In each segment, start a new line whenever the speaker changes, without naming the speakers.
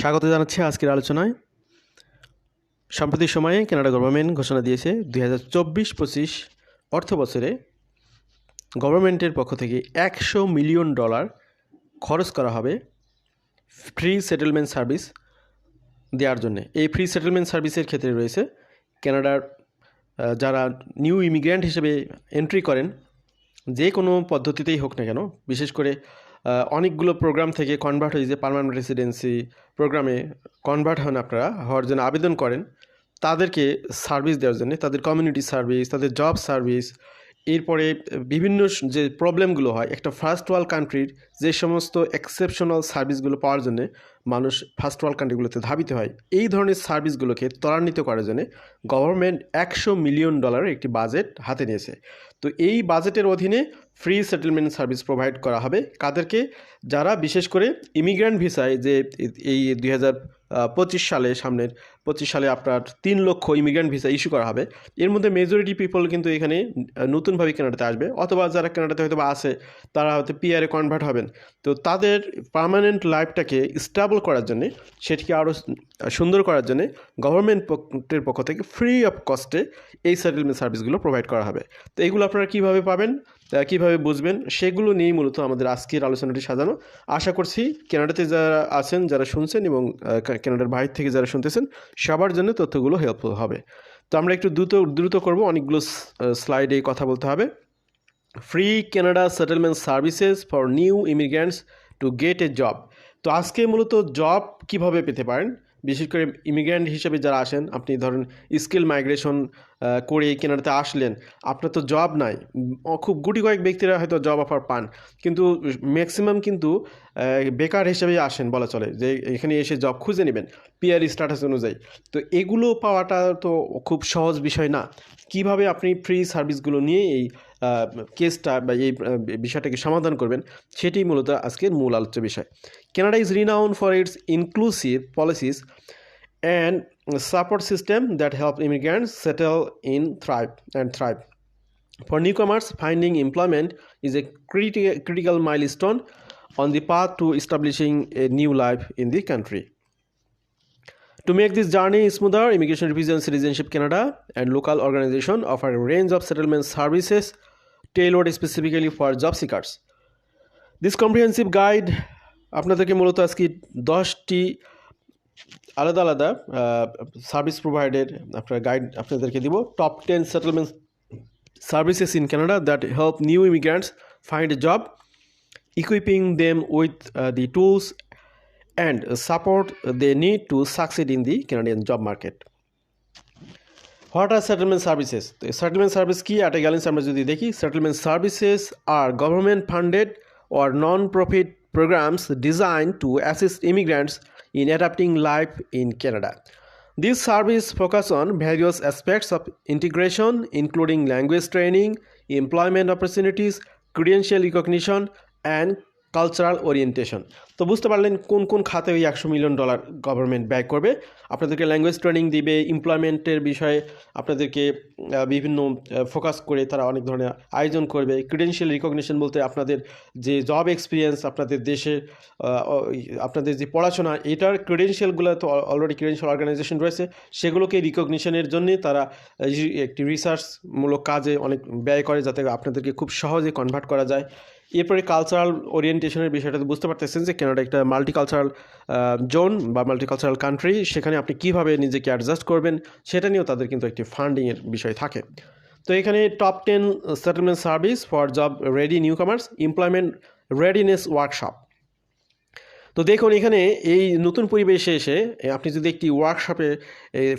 স্বাগত জানাচ্ছি আজকের আলোচনায়। সাম্প্রতিক সময়ে কানাডা গভর্নমেন্ট ঘোষণা দিয়েছে দুই হাজার চব্বিশ পঁচিশ অর্থ বছরে গভর্নমেন্টের পক্ষ থেকে একশো মিলিয়ন ডলার খরচ করা হবে ফ্রি সেটেলমেন্ট সার্ভিস দেওয়ার জন্য। এই ফ্রি সেটেলমেন্ট সার্ভিসের ক্ষেত্রে রয়েছে কানাডার যারা নিউ ইমিগ্র্যান্ট হিসেবে এন্ট্রি করেন, যে কোনো পদ্ধতিতেই হোক না কেন, বিশেষ করে অনেকগুলো প্রোগ্রাম থেকে কনভার্ট হয়ে যে পার্মানেন্ট রেসিডেন্সি প্রোগ্রামে কনভার্ট হন আপনারা, হওয়ার জন্য আবেদন করেন। তাদেরকে সার্ভিস দেওয়ার জন্য, তাদের কমিউনিটি সার্ভিস তাদের জব সার্ভিস এরপরে বিভিন্ন যে প্রবলেমগুলো হয়, একটা ফার্স্ট ওয়ার্ল্ড কান্ট্রির যে সমস্ত এক্সেপশনাল সার্ভিসগুলো পাওয়ার জন্য মানুষ ফার্স্ট ওয়ার্ল্ড কান্ট্রিগুলোতে ধাবিত হয়। এই ধরনের সার্ভিসগুলোকে ত্বরান্বিত করার জন্য গভর্নমেন্ট একশো মিলিয়ন ডলারের একটি বাজেট হাতে নিয়েছে। তো এই বাজেটের অধীনে ফ্রি সেটেলমেন্ট সার্ভিস প্রোভাইড করা হবে। কাদেরকে? যারা বিশেষ করে ইমিগ্র্যান্ট ভিসায় যে এই দুই পঁচিশ সালে সামনের, পঁচিশ সালে আপনার তিন লক্ষ ইমিগ্র্যান্ট ভিসা ইস্যু করা হবে। এর মধ্যে মেজরিটি পিপল কিন্তু এখানে নতুনভাবে কানাডাতে আসবে। অথবা যারা কানাডাতে হয়তো বা আছে, তারা হয়তো পিআরে কনভার্ট হবেন। তো তাদের পার্মানেন্ট লাইফটাকে স্টেবল করার জন্যে, সেটিকে আরও সুন্দর করার জন্যে গভর্নমেন্টের পক্ষ থেকে ফ্রি অফ কস্টে এই সেটেলমেন্ট সার্ভিসগুলো প্রোভাইড করা হবে। তো এইগুলো আপনারা কীভাবে পাবেন কীভাবে বুঝবেন, সেগুলো নিয়েই মূলত আমাদের আজকের আলোচনাটি সাজানো। আশা করছি কেনাডাতে যারা আছেন, যারা শুনছেন এবং কানাডার বাইরে থেকে যারা শুনতেছেন, সবার জন্য তথ্যগুলো হেল্পফুল হবে। তো আমরা একটু দ্রুত দ্রুত করব, অনেকগুলো স্লাইডে কথা বলতে হবে। Free Canada settlement services for new immigrants to get a job তো আজকে মূলত জব কীভাবে পেতে পারেন? বিশেষ করে ইমিগ্র্যান্ট হিসেবে যারা আসেন, আপনি ধরেন স্কিল মাইগ্রেশন করে কেনাডাতে আসলেন, আপনার তো জব নাই। খুব গুটি কয়েক ব্যক্তিরা হয়তো জব অফার পান। কিন্তু ম্যাক্সিমাম কিন্তু বেকার হিসেবে আসেন বলা চলে, যে এখানে এসে জব খুঁজে নেবেন পিআর স্ট্যাটাস অনুযায়ী। তো এগুলো পাওয়াটা তো খুব সহজ বিষয় না। কীভাবে আপনি ফ্রি সার্ভিসগুলো নিয়ে এই কেসটা বা এই বিষয়টাকে সমাধান করবেন, সেটি মূলত আজকের মূল আলোচ্য বিষয়। Canada is renowned for its inclusive policies and support system that help immigrants settle in thrive and thrive for newcomers finding employment is a critic critical milestone on the path to establishing a new life in the country to make this journey smoother immigration refugees citizenship Canada and local organisation offer range of settlement services tailored specifically for job seekers this comprehensive guide আপনাদেরকে মূলত আজকে দশটি আলাদা আলাদা service প্রোভাইডের আপনার guide আপনাদেরকে দিব। Top ten settlement services in Canada that help new immigrants find a job equipping them with the tools and support they need to success in the Canadian job market what are settlement services? তো settlement service কী? আর glance আমরা যদি দেখি, settlement services are government funded or non profit programs design to assist immigrants in adapting life in Canada this service focus on various aspects of integration including language training employment opportunities credential recognition and cultural orientation তো বুঝতে পারলেন কোন কোন খাতে ওই একশো million dollar government ব্যয় করবে। আপনাদেরকে ল্যাঙ্গুয়েজ ট্রেনিং দিবে এমপ্লয়মেন্টের বিষয়ে আপনাদেরকে বিভিন্ন ফোকাস করে তারা অনেক ধরনের আয়োজন করবে। ক্রিডেন্সিয়াল রিকগনিশন বলতে আপনাদের যে জব এক্সপিরিয়েন্স আপনাদের দেশে আপনাদের যে পড়াশোনা, এটার ক্রিডেন্সিয়ালগুলো তো অলরেডি ক্রিডেন্সিয়াল অর্গানাইজেশন রয়েছে। সেগুলোকে রিকগনিশনের জন্যে তারা একটি রিসার্চমূলক কাজে অনেক ব্যয় করে যাতে আপনাদেরকে খুব সহজে কনভার্ট করা যায়। এরপরে কালচারাল ওরিয়েন্টেশনের বিষয়টা বুঝতে পারতেছেন যে কেনাডা একটা মাল্টিকালচারাল জোন বা মাল্টিকালচারাল কান্ট্রি সেখানে আপনি কীভাবে নিজেকে অ্যাডজাস্ট করবেন, সেটা নিয়েও তাদের কিন্তু একটি ফান্ডিংয়ের বিষয় থাকে। তো এখানে top ten settlement service for job ready newcomers employment readiness workshop তো দেখুন, এখানে এই নতুন পরিবেশে এসে আপনি যদি একটি ওয়ার্কশপে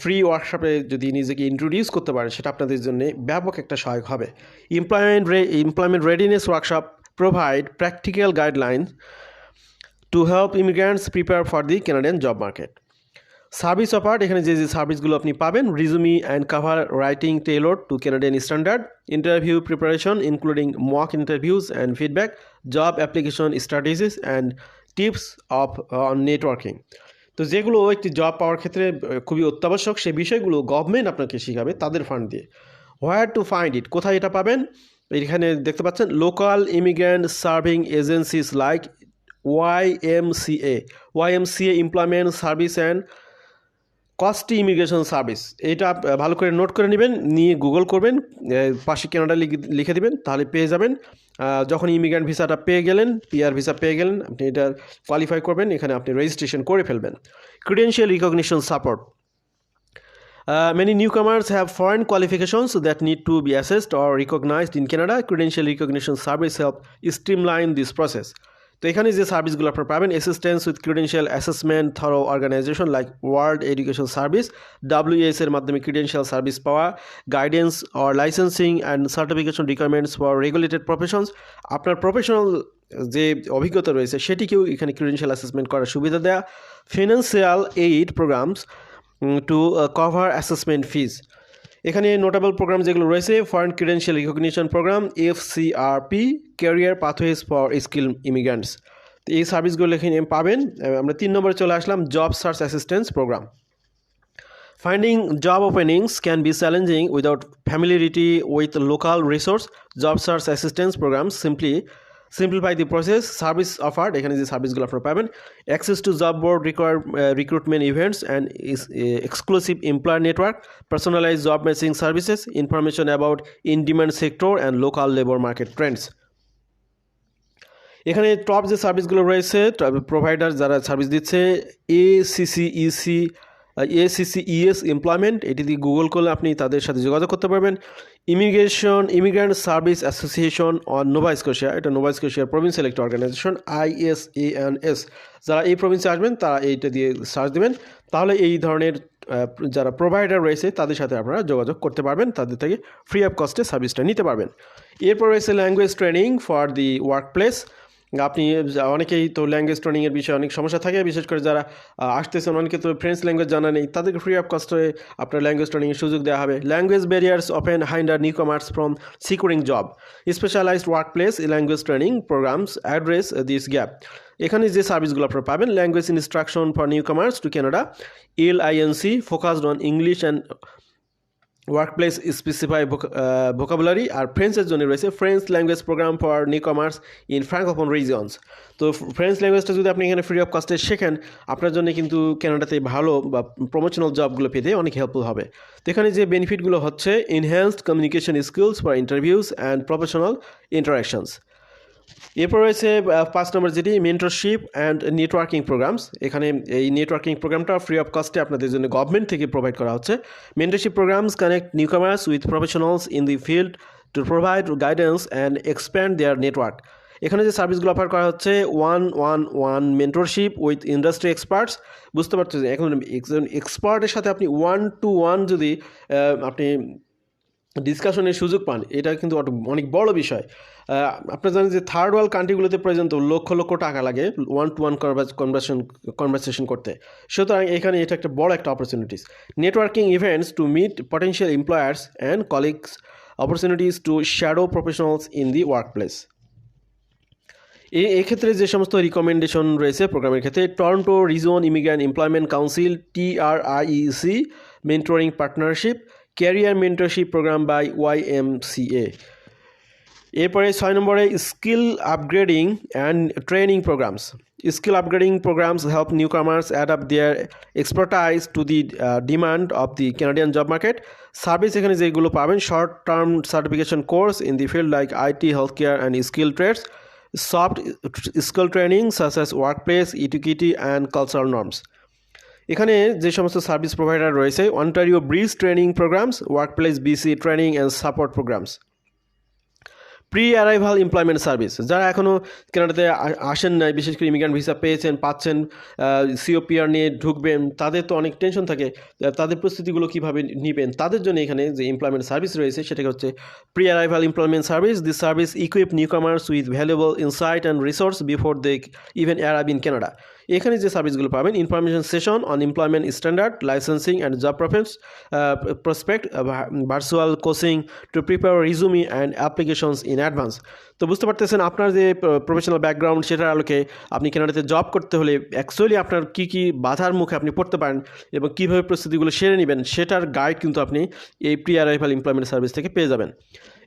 ফ্রি ওয়ার্কশপে যদি নিজেকে ইন্ট্রোডিউস করতে পারেন, সেটা আপনাদের জন্য ব্যাপক একটা সহায়ক হবে। Employment employment readiness workshop provide practical guidelines to help immigrants prepare for the Canadian job market service offer এখানে যে যে সার্ভিসগুলো আপনি পাবেন resume and cover writing tailor to Canadian standard interview preparation including mock interviews and feedback job application strategies and tips of on networking তো যেগুলো একটি job পাওয়ার ক্ষেত্রে খুবই অত্যাবশ্যক সেই বিষয়গুলো গভর্নমেন্ট আপনাকে শেখাবে তাদের ফান্ড দিয়ে। হোয়ার টু ফাইন্ড ইট কোথায় এটা পাবেন? এখানে দেখতে পাচ্ছেন local immigrant serving agencies like Y M C A Y M C A employment service and COSTI immigration service এটা ভালো করে নোট করে নেবেন, নিয়ে গুগল করবেন পাশে কেনাডা লিখে দিবেন, তাহলে পেয়ে যাবেন। যখন ইমিগ্রেন্ট ভিসাটা পেয়ে গেলেন পিআর ভিসা পেয়ে গেলেন, আপনি এটা কোয়ালিফাই করবেন, এখানে আপনি রেজিস্ট্রেশন করে ফেলবেন। Credential recognition support Uh, many newcomers have foreign qualifications that need to be assessed or recognized in Canada. Credential recognition service help streamline this process. তো এখানে যে সার্ভিসগুলো আপনারা পাবেন assistance with credential assessment through organisation like world education service WES এর মাধ্যমে credential service পাওয়া guidance or licensing and certification requirements for regulated professions আপনার প্রফেশনাল যে অভিজ্ঞতা রয়েছে সেটিকেও এখানে ক্রিডেন্সিয়াল অ্যাসেসমেন্ট করার সুবিধা দেওয়া financial aid programs to cover assessment fees এখানে নোটেবল প্রোগ্রাম যেগুলো রয়েছে foreign credential recognition program F CRP career pathways for skill immigrants তো এই সার্ভিসগুলো এখানে পাবেন। আমরা তিন নম্বরে চলে আসলাম job search assistance program finding job openings can be challenging without familiarity with local resource job search assistance program simply simplify the process service offer এখানে যে সার্ভিসগুলো আপনারা পাবেন access to job board require recruitment events and exclusive employer network personalise job matching services information about in demand sector and local labour market trends এখানে top যে সার্ভিসগুলো রয়েছে provider যারা সার্ভিস দিচ্ছে এ এসিসিইসি এসিসিইএস এমপ্লয়মেন্ট এটি দিয়ে গুগল করলে আপনি তাদের সাথে যোগাযোগ করতে পারবেন। Immigration immigrant service association on Nova Scotia এটা নোভা স্কোশিয়ার প্রভিন্সিয়াল একটা অর্গানাইজেশন আইএসএএনএস যারা এই প্রভিন্সে আসবেন, তারা এইটা দিয়ে সার্চ দেবেন। তাহলে এই ধরনের যারা প্রোভাইডার রয়েছে, তাদের সাথে আপনারা যোগাযোগ করতে পারবেন, তাদের থেকে ফ্রি অফ কস্টে সার্ভিসটা নিতে পারবেন। এরপর রয়েছে language training for the workplace আপনি, অনেকেই তো ল্যাঙ্গুয়েজ ট্রেনিংয়ের বিষয়ে অনেক সমস্যা থাকে, বিশেষ করে যারা আসতেছেন, অনেকে তো ফ্রেঞ্চ ল্যাঙ্গুয়েজ জানা নেই, তাদেরকে ফ্রি অফ কস্টে আপনার ল্যাঙ্গুয়েজ ট্রেনিংয়ের সুযোগ দেওয়া হবে। Language barriers often hinder newcomers from securing job specialised workplace language training programmes address this gap এখানে যে সার্ভিসগুলো আপনারা পাবেন language instruction for newcomers to Canada L INC focused on English and workplace specify vocabulary আর ফ্রেঞ্চের জন্য রয়েছে French language programme for newcomers in francophone regions তো French ল্যাঙ্গুয়েজটা যদি আপনি এখানে ফ্রি অফ কস্টে শেখেন, আপনার জন্য কিন্তু ক্যানাডাতে ভালো বা প্রমোশনাল জবগুলো পেতে অনেক হেল্পফুল হবে। তো এখানে যে বেনিফিটগুলো হচ্ছে enhanced communication skills for interviews and professional interactions এরপর রয়েছে পাঁচ নম্বর যেটি মেন্টরশিপ অ্যান্ড নেটওয়ার্কিং প্রোগ্রামস এখানে এই নেটওয়ার্কিং প্রোগ্রামটা ফ্রি অফ কস্টে আপনাদের জন্য গভর্নমেন্ট থেকে প্রোভাইড করা হচ্ছে। Mentorship programs connect newcomers with professionals in the field to provide guidance and expand their network এখানে যে সার্ভিসগুলো অফার করা হচ্ছে one on one mentorship with industry experts বুঝতে পারছেন এখন একজন এক্সপার্টের সাথে আপনি ওয়ান টু ওয়ান যদি আপনি ডিসকাশনের সুযোগ পান, এটা কিন্তু অনেক বড় বিষয়। আপনারা জানেন যে থার্ড ওয়ার্ল্ড কান্ট্রিগুলোতে পর্যন্ত লক্ষ লক্ষ টাকা লাগে one to one conversation conversation করতে। সুতরাং এখানে এটা একটা বড় একটা opportunities networking events to meet potential employers and colleagues opportunities to shadow professionals in the workplace এক্ষেত্রে যে সমস্ত রিকমেন্ডেশন রয়েছে প্রোগ্রামের ক্ষেত্রে Toronto region immigrant employment council TRIEC mentoring partnership career mentorship program by YMCA এরপরে ছয় নম্বরে skill upgrading and training programs. Skill upgrading programs help newcomers add up their expertise to the demand of the Canadian job market. Service এখানে যেগুলো পাবেন, short term certification course in the field like IT health care and skill trades. Soft skill training such as workplace etiquette and cultural norms. এখানে যে সমস্ত service provider রয়েছে, Ontario bridge training programs work place BC training and support programs. Pre arrival employment service যারা এখনও কেনাডাতে আসেন নাই, বিশেষ করে ইমিগ্রেন্ট ভিসা পেয়েছেন, পাচ্ছেন সিওপিআর নিয়ে ঢুকবেন, তাদের তো অনেক টেনশন থাকে তাদের প্রস্তুতিগুলো কীভাবে নেবেন, তাদের জন্য এখানে যে এমপ্লয়মেন্ট সার্ভিস রয়েছে, সেটাকে হচ্ছে pre arrival employment service this service equip newcomers with valuable insight and resource before they even arrive in Canada এখানে যে সার্ভিসগুলো পাবেন information session on employment standard licensing and job preference prospect virtual coaching to prepare resume and applications in advance তো বুঝতে পারতেছেন আপনার যে professional background সেটার আলোকে আপনি কেনাডাতে জব করতে হলে অ্যাকচুয়ালি আপনার কী কী বাধার মুখে আপনি পড়তে পারেন এবং কীভাবে প্রস্তুতিগুলো সেরে নেবেন সেটার গাইড কিন্তু আপনি এই প্রি অ্যারাইভাল এমপ্লয়মেন্ট সার্ভিস থেকে পেয়ে যাবেন।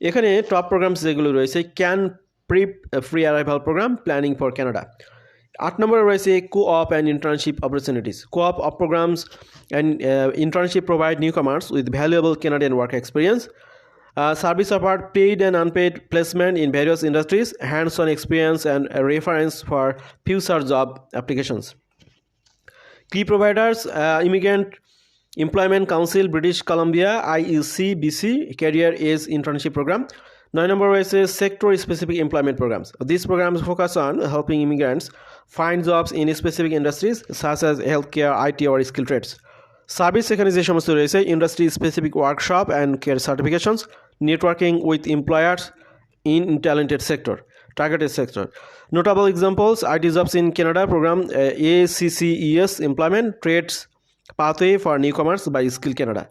এখানে টপ প্রোগ্রামস যেগুলো রয়েছে can pre free arrival program planning for Canada আট নম্বরে রয়েছে co-op and internship opportunities co-op of programs and uh, internship provide newcomers with valuable Canadian work experience uh, service offered paid and unpaid placement in various industries hands-on experience and a reference for future job applications Key providers uh, Immigrant Employment Council, British Columbia, IEC, BC, Career Age Internship Program. Nine number is a sector specific employment programs. These programs focus on helping immigrants find jobs in specific industries such as healthcare, IT, or skill trades. Service এখানে যে সমস্ত রয়েছে industry specific workshop and care certifications networking with employers in talented sector targeted sector notable examples IT jobs in Canada program uh, ACCES employment trades pathway for newcomers by Skill Canada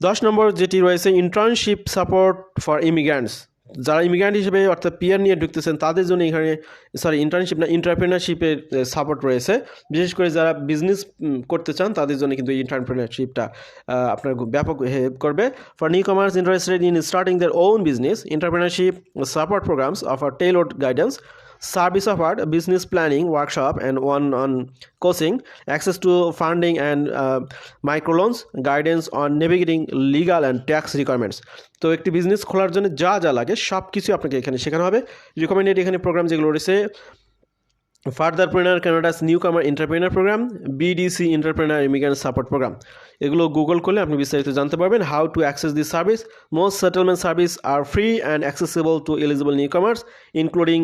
দশ নম্বর যেটি রয়েছে internship support for immigrants যারা immigrant হিসেবে অর্থাৎ PR নিয়ে ঢুকতেছেন, তাদের জন্য এখানে সরি ইন্টার্নশিপ না ইন্টারপ্রেনারশিপের সাপোর্ট রয়েছে। বিশেষ করে যারা বিজনেস করতে চান, তাদের জন্য কিন্তু ইন্টারপ্রেনারশিপটা আপনার ব্যাপক হেল্প করবে। For newcomers interested in starting their own business entrepreneurship support programs offer tailored guidance service offered business planning workshop and one on coaching access to funding and uh, microloans guidance on navigating legal and tax requirements. তো একটি business খোলার জন্য যা যা লাগে সব কিছু আপনাকে এখানে শেখানো হবে। রিকমেন্ডেড এখানে প্রোগ্রাম যেগুলো রয়েছে Futurpreneur Canada's newcomer entrepreneur program BDC entrepreneur immigrant support program এগুলো গুগল করলে আপনি বিস্তারিত জানতে পারবেন how to access this service most settlement service are free and accessible to eligible newcomers including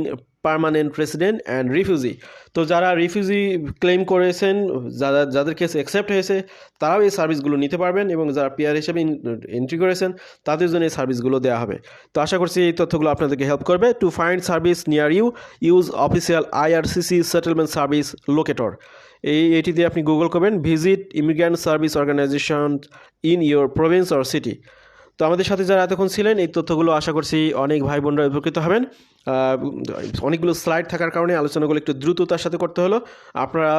permanent resident and refugee তো যারা refugee claim করেছেন, যারা, যাদের কেস অ্যাকসেপ্ট হয়েছে, তারাও এই সার্ভিসগুলো নিতে পারবেন এবং যারা পিআর হিসেবে এন্ট্রি করেছেন, তাদের জন্য এই সার্ভিসগুলো দেওয়া হবে। তো আশা করছি এই তথ্যগুলো আপনাদেরকে হেল্প করবে। To find service near you use official IRCC settlement service locator এই, এটি দিয়ে আপনি গুগল করবেন visit immigrant service organisation in your province or city তো আমাদের সাথে যারা এতক্ষণ ছিলেন, এই তথ্যগুলো আশা করছি অনেক ভাই বোনরা উপকৃত হবেন। অনেকগুলো স্লাইড থাকার কারণে আলোচনাগুলো একটু দ্রুততার সাথে করতে হলো। আপনারা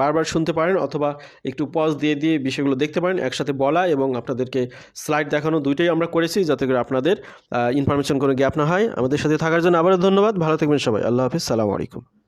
বারবার শুনতে পারেন অথবা একটু পজ দিয়ে দিয়ে বিষয়গুলো দেখতে পারেন, একসাথে বলা এবং আপনাদেরকে স্লাইড দেখানো দুইটাই আমরা করেছি যাতে করে আপনাদের ইনফরমেশন কোনো গ্যাপ না হয়। আমাদের সাথে থাকার জন্য আবারও ধন্যবাদ। ভালো থাকবেন সবাই। আল্লাহ হাফিজ। সালামু আলাইকুম।